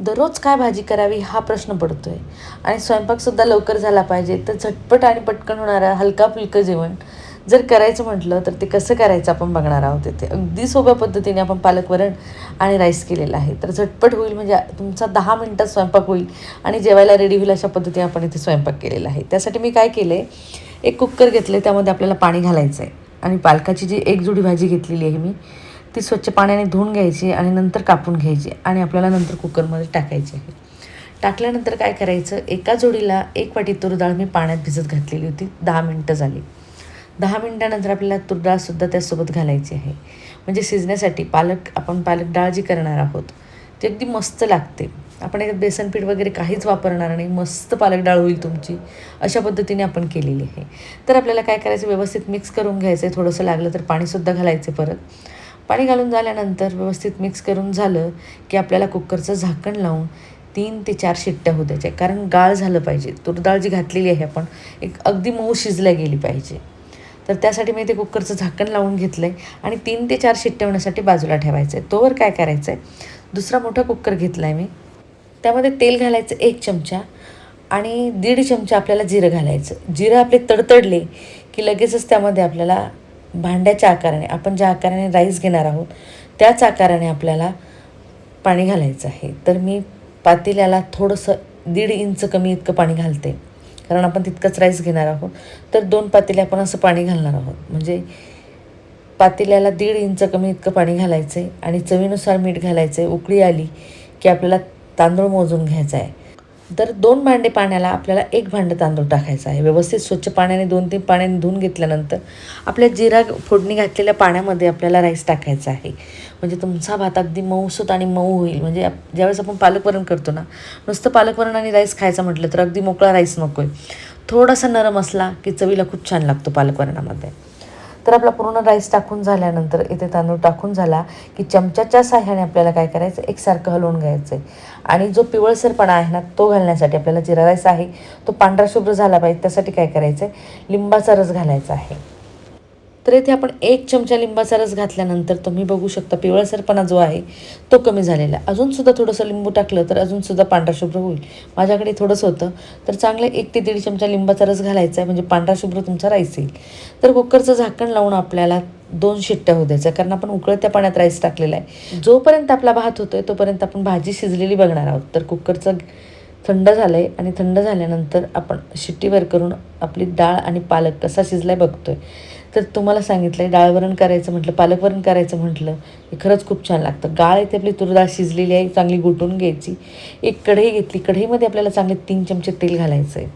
दररोज काय भाजी करावी हा प्रश्न पडतो आहे आणि स्वयंपाकसुद्धा लवकर झाला पाहिजे तर झटपट आणि पटकन होणारं हलका फुलकं जेवण जर करायचं म्हटलं तर ते कसं करायचं आपण बघणार आहोत इथे. अगदी सोप्या पद्धतीने आपण पालक वरण आणि राईस केलेलं आहे. तर झटपट होईल म्हणजे तुमचा दहा मिनटात स्वयंपाक होईल आणि जेवायला रेडी होईल अशा पद्धतीने आपण इथे स्वयंपाक केलेला आहे. त्यासाठी मी काय केलं आहे एक कुकर आहे त्यामध्ये आपल्याला पाणी घालायचं आहे आणि पालकाची जी एक जुडी भाजी घेतलेली आहे मी ती स्वच्छ पाण्याने धुवून घ्यायची आणि नंतर कापून घ्यायची आणि आपल्याला नंतर कुकरमध्ये टाकायची. आहे टाकल्यानंतर काय करायचं? एका जोडीला एक वाटी तूर डाळ मी पाण्यात भिजत घातलेली होती. दहा मिनटं झाली. दहा मिनटानंतर आपल्याला तूर डाळसुद्धा त्यासोबत घालायची आहे. म्हणजे शिजण्यासाठी पालक आपण पालक डाळ जी करणार आहोत ती अगदी मस्त लागते. आपण एक बेसन पीठ वगैरे काहीच वापरणार नाही. मस्त पालक डाळ होईल तुमची. अशा पद्धतीने आपण केलेली आहे. तर आपल्याला काय करायचं? व्यवस्थित मिक्स करून घ्यायचं आहे थोडंसं लागलं तर पाणीसुद्धा घालायचं परत. पाणी घालून झाल्यानंतर व्यवस्थित मिक्स करून झालं की आपल्याला कुकरचं झाकण लावून तीन ते चार शिट्ट्या होऊ द्यायच्या. कारण गाळ झालं पाहिजे. तूर डाळ जी घातलेली आहे आपण एक अगदी मऊ शिजल्या गेली पाहिजे. तर त्यासाठी मी ते कुकरचं झाकण लावून घेतलं आहे आणि तीन ते चार शिट्ट्या होण्यासाठी बाजूला ठेवायचं आहे तोवर काय करायचं आहे दुसरा मोठा कुकर घेतला आहे मी. त्यामध्ये तेल घालायचं एक चमचा आणि दीड चमचा आपल्याला जिरं घालायचं. जिरं आपले तडतडले की लगेचच त्यामध्ये आपल्याला भांड्याच्या आकाराने आपण ज्या आकाराने राईस घेणार आहोत त्याच आकाराने आपल्याला पाणी घालायचं आहे. तर मी पातेल्याला थोडंसं दीड इंच कमी इतकं पाणी घालते. कारण आपण तितकंच राईस घेणार आहोत. तर दोन पातेले आपण असं पाणी घालणार आहोत. म्हणजे पातेल्याला दीड इंच कमी इतकं पाणी घालायचं आहे आणि चवीनुसार मीठ घालायचं आहे उकळी आली की आपल्याला तांदूळ मोजून घ्यायचा आहे. तर दोन भांडे पाण्याला आपल्याला एक भांडं तांदूळ टाकायचं आहे. व्यवस्थित स्वच्छ पाण्याने दोन तीन पाण्याने धुवून घेतल्यानंतर आपल्या जिरा फोडणी घातलेल्या पाण्यामध्ये आपल्याला राईस टाकायचा आहे. म्हणजे तुमचा भात अगदी मऊसूत आणि मऊ होईल. म्हणजे ज्यावेळेस आपण पालकवरण करतो ना नुसतं पालकवरण आणि राईस खायचं म्हटलं तर अगदी मोकळा राईस नको आहे थोडासा नरम असला की चवीला खूप छान लागतो पालकवरणामध्ये तर आपला पूर्ण राईस टाकून झाल्यानंतर इथे तांदूळ टाकून झाला की चमच्याच्या साह्याने आपल्याला काय करायचं? एकसारखं हलवून घ्यायचं आहे. आणि जो पिवळसरपणा आहे ना तो घालण्यासाठी आपल्याला जिरा राईस आहे. तो पांढरा शुभ्र झाला पाहिजे त्यासाठी काय करायचं आहे लिंबाचा रस घालायचा आहे. तर येथे आपण एक चमचा लिंबाचा रस घातल्यानंतर तुम्ही बघू शकता पिवळसरपणा जो आहे तो कमी झालेला आहे. अजूनसुद्धा थोडंसं लिंबू टाकलं तर अजूनसुद्धा पांढरा शुभ्र होईल. माझ्याकडे थोडंसं होतं. तर चांगलं एक ते दीड चमचा लिंबाचा रस घालायचा आहे म्हणजे पांढरा शुभ्र तुमचा राईस येईल. तर कुकरचं झाकण लावून आपल्याला दोन शिट्ट्या होऊ द्यायच्या कारण आपण उकळत्या पाण्यात राईस टाकलेला आहे. जोपर्यंत आपला भात होतो आहे तोपर्यंत आपण भाजी शिजलेली बघणार आहोत. तर कुकरचं थंड झालं आहे आणि थंड झाल्यानंतर आपण शिट्टीवर करून आपली डाळ आणि पालक कसा शिजलाय बघतोय. तर तुम्हाला सांगितलं आहे डाळवरण करायचं म्हटलं पालकवरण करायचं म्हटलं हे खरंच खूप छान लागतं. गाळ इथे आपली तुरडाळ शिजलेली आहे चांगली गुटून घ्यायची. एक कढई घेतली कढईमध्ये आपल्याला चांगले तीन चमचे तेल घालायचं आहे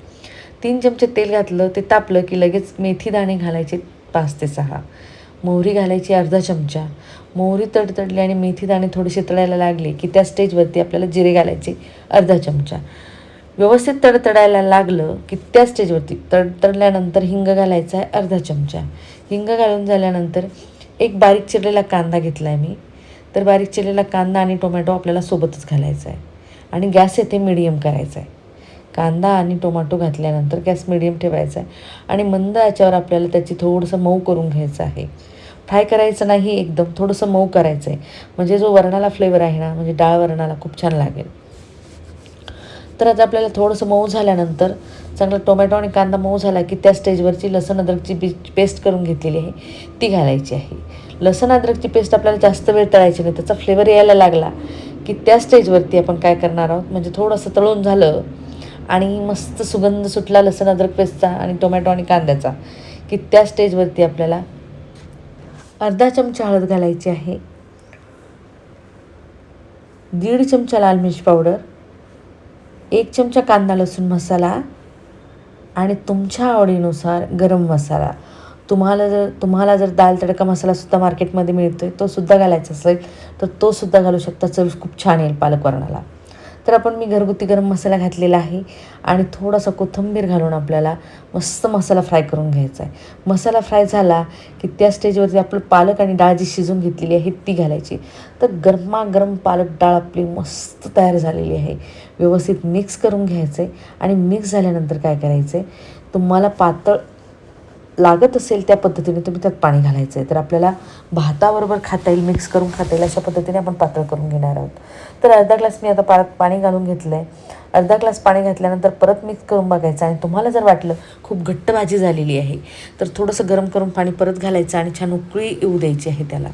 तीन चमचे तेल घातलं ते तापलं की लगेच मेथी दाणे घालायचे पाच ते सहा. मोहरी घालायची अर्धा चमचा. मोहरी तडतडली आणि मेथी दाणे थोडेसे तळायला लागले की त्या स्टेजवरती आपल्याला जिरे घालायचे अर्धा चमचा. व्यवस्थित तडतडायला लागलं की त्या स्टेजवरती तडतडल्यानंतर हिंग घालायचा आहे अर्धा चमचा. हिंग घालून झाल्यानंतर एक बारीक चिरलेला कांदा घेतला आहे मी. तर बारीक चिरलेला कांदा आणि टोमॅटो आपल्याला सोबतच घालायचा आहे. आणि गॅस येथे मिडियम करायचा आहे. कांदा आणि टोमॅटो घातल्यानंतर गॅस मिडियम ठेवायचा आहे. आणि मंद याच्यावर आपल्याला त्याची थोडंसं मऊ करून घ्यायचं आहे. फ्राय करायचं नाही एकदम थोडंसं मऊ करायचं आहे. म्हणजे जो वरणाला फ्लेवर आहे ना म्हणजे डाळ वरणाला खूप छान लागेल. तर आता आपल्याला थोडंसं मऊ झाल्यानंतर चांगलं टोमॅटो आणि कांदा मऊ झाला की त्या स्टेजवरची लसण अद्रकची बी पेस्ट करून घेतलेली आहे. ती घालायची आहे. लसण अद्रकची पेस्ट आपल्याला जास्त वेळ तळायची नाही. त्याचा फ्लेवर यायला लागला की त्या स्टेजवरती आपण काय करणार आहोत? म्हणजे थोडंसं तळून झालं आणि मस्त सुगंध सुटला लसण अद्रक पेस्टचा आणि टोमॅटो आणि कांद्याचा की त्या स्टेजवरती आपल्याला अर्धा चमचा हळद घालायची आहे. दीड चमचा लाल मिरची पावडर. एक चमचा कांदा लसूण मसाला आणि तुमच्या आवडीनुसार गरम मसाला. तुम्हाला जर तुम्हाला जर दाल तडका मसालासुद्धा मार्केटमध्ये मिळतो आहे तो सुद्धा घालायचा असेल तर तोसुद्धा घालू शकता. चव खूप छान येईल पालक वरणाला तर आपण मी घरगुती गरम मसाला घातलेला आहे आणि थोडासा कोथिंबीर घालून आपल्याला मस्त मसाला फ्राय करून घ्यायचा आहे. मसाला फ्राय झाला की त्या स्टेजवरती आपलं पालक आणि डाळ जी शिजून घेतलेली आहे ती घालायची. तर गरमागरम पालक डाळ आपली मस्त तयार झालेली आहे. व्यवस्थित मिक्स करून घ्यायचं आहे आणि मिक्स झाल्यानंतर काय करायचं आहे तुम्हाला पातळ लागत असेल त्या पद्धतीने तुम्ही त्यात पाणी घालायचं आहे तर आपल्याला भाताबरोबर खाता येईल मिक्स करून खाता येईल अशा पद्धतीने आपण पातळ करून घेणार आहोत. तर अर्धा ग्लास मी आता पा पाणी घालून घेतलं आहे अर्धा ग्लास पाणी घातल्यानंतर परत मिक्स करून बघायचं आणि तुम्हाला जर वाटलं खूप घट्ट भाजी झालेली आहे तर थोडंसं गरम करून पाणी परत घालायचं आणि छान उकळी येऊ द्यायची आहे त्याला.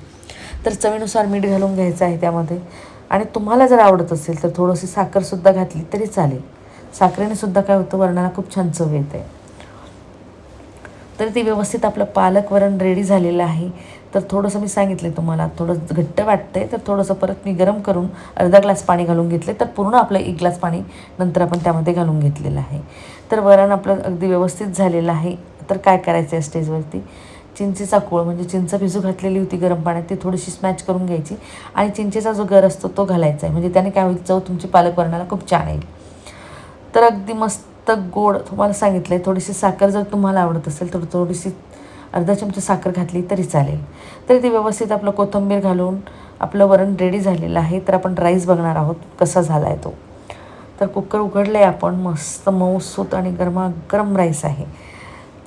तर चवीनुसार मीठ घालून घ्यायचं आहे त्यामध्ये. आणि तुम्हाला जर आवडत असेल तर थोडीशी साखरसुद्धा घातली तरी चालेल. साखरेने सुद्धा काय होतं वरणाला खूप छान चव येते. तर ते व्यवस्थित आपलं पालक वरण रेडी झालेलं आहे. तर थोडंसं मी सांगितलं तुम्हाला थोडं घट्ट वाटतंय तर थोडंसं परत मी गरम करून अर्धा ग्लास पाणी घालून घेतले तर पूर्ण आपलं एक ग्लास पाणी नंतर आपण त्यामध्ये घालून घेतलेलं आहे. तर वरण आपलं अगदी व्यवस्थित झालेलं आहे. तर काय करायचं आहे स्टेजवरती चिंचेचा कोळ म्हणजे चिंच भिजू घातलेली होती गरम पाण्यात ती थोडीशी स्मॅच करून घ्यायची. आणि चिंचेचा जो गर असतो तो घालायचा आहे म्हणजे त्याने काय होईल चव तुमची पालक वरणाला खूप छान येईल. तर अगदी मस्त गोड तुम्हाला सांगितलं आहे थोडीशी साखर जर तुम्हाला आवडत असेल तर थोडीशी अर्धा चमचा साखर घातली तरी चालेल. तरी ते व्यवस्थित आपलं कोथिंबीर घालून आपलं वरण रेडी झालेलं आहे तर आपण राईस बघणार आहोत कसा झाला आहे तो. तर कुकर उघडलं आहे आपण मस्त मऊसूत आणि गरमागरम राईस आहे.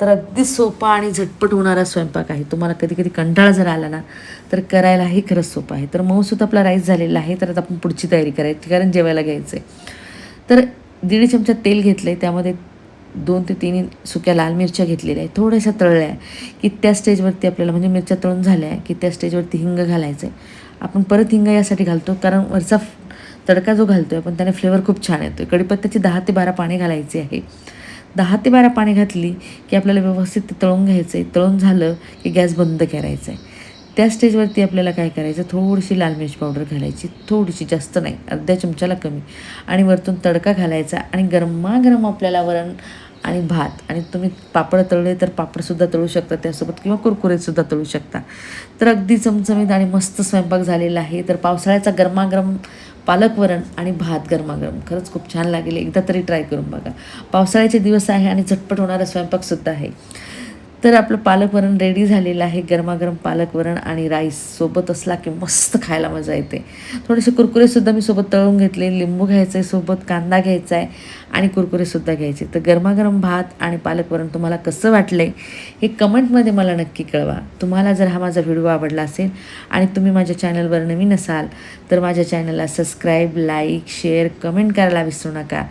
तर अगदी सोपा आणि झटपट होणारा स्वयंपाक आहे. तुम्हाला कधी कधी कंटाळा जर आला ना तर करायलाही खरंच सोपं आहे. तर मऊसूत आपला राईस झालेला आहे तर आता आपण पुढची तयारी करायची कारण जेवायला घ्यायचं आहे तर दीड चमचा तेल घेतलं आहे त्यामध्ये दोन ते तीन सुक्या लाल मिरच्या घेतलेल्या आहेत. थोड्याशा तळल्या आहे की त्या स्टेजवरती आपल्याला म्हणजे मिरच्या तळून झाल्या आहे की त्या स्टेजवरती हिंग घालायचं आहे आपण परत हिंग यासाठी घालतो कारण वरचा तडका जो घालतो आहे पण त्याने फ्लेवर खूप छान येतो आहे कढीपत्त्याची दहा ते बारा पाणी घालायचे आहे. दहा ते बारा पाणी घातली की आपल्याला व्यवस्थित तळून घ्यायचं आहे तळून झालं की गॅस बंद करायचा आहे त्या स्टेजवरती आपल्याला काय करायचं? थोडीशी लाल मिरची पावडर घालायची. थोडीशी जास्त नाही. अर्ध्या चमच्याला कमी. आणि वरतून तडका घालायचा आणि गरमागरम आपल्याला वरण आणि भात आणि तुम्ही पापड तळले तर पापडसुद्धा तळू शकता. त्यासोबत किंवा कुरकुरेसुद्धा तळू शकता. तर अगदी चमचमीत आणि मस्त स्वयंपाक झालेला आहे. तर पावसाळ्याचा गरमागरम पालक वरण आणि भात गरमागरम. खरंच खूप छान लागेल. एकदा तरी ट्राय करून बघा. पावसाळ्याचे दिवस आहे आणि झटपट होणारा स्वयंपाकसुद्धा आहे. तर आपलं पालक वरण रेडी झालेलं आहे. गरमागरम पालक वरण आणि राईस सोबत असला की मस्त खायला मजा येते. थोडेसे कुरकुरेसुद्धा मी सोबत तळून घेतले. लिंबू घ्यायचं आहे सोबत कांदा घ्यायचा आहे आणि कुरकुरेसुद्धा घ्यायचे. तर गरमागरम भात आणि पालक वरण तुम्हाला कसं वाटलं आहे हे कमेंटमध्ये मला नक्की कळवा. तुम्हाला जर हा माझा व्हिडिओ आवडला असेल आणि तुम्ही माझ्या चॅनलवर नवीन असाल तर माझ्या चॅनलला सबस्क्राईब लाईक शेअर कमेंट करायला विसरू नका.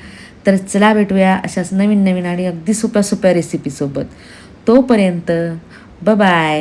तर चला भेटूया अशाच नवीन नवीन आणि अगदी सोप्या सोप्या रेसिपीसोबत तोपर्यंत बाय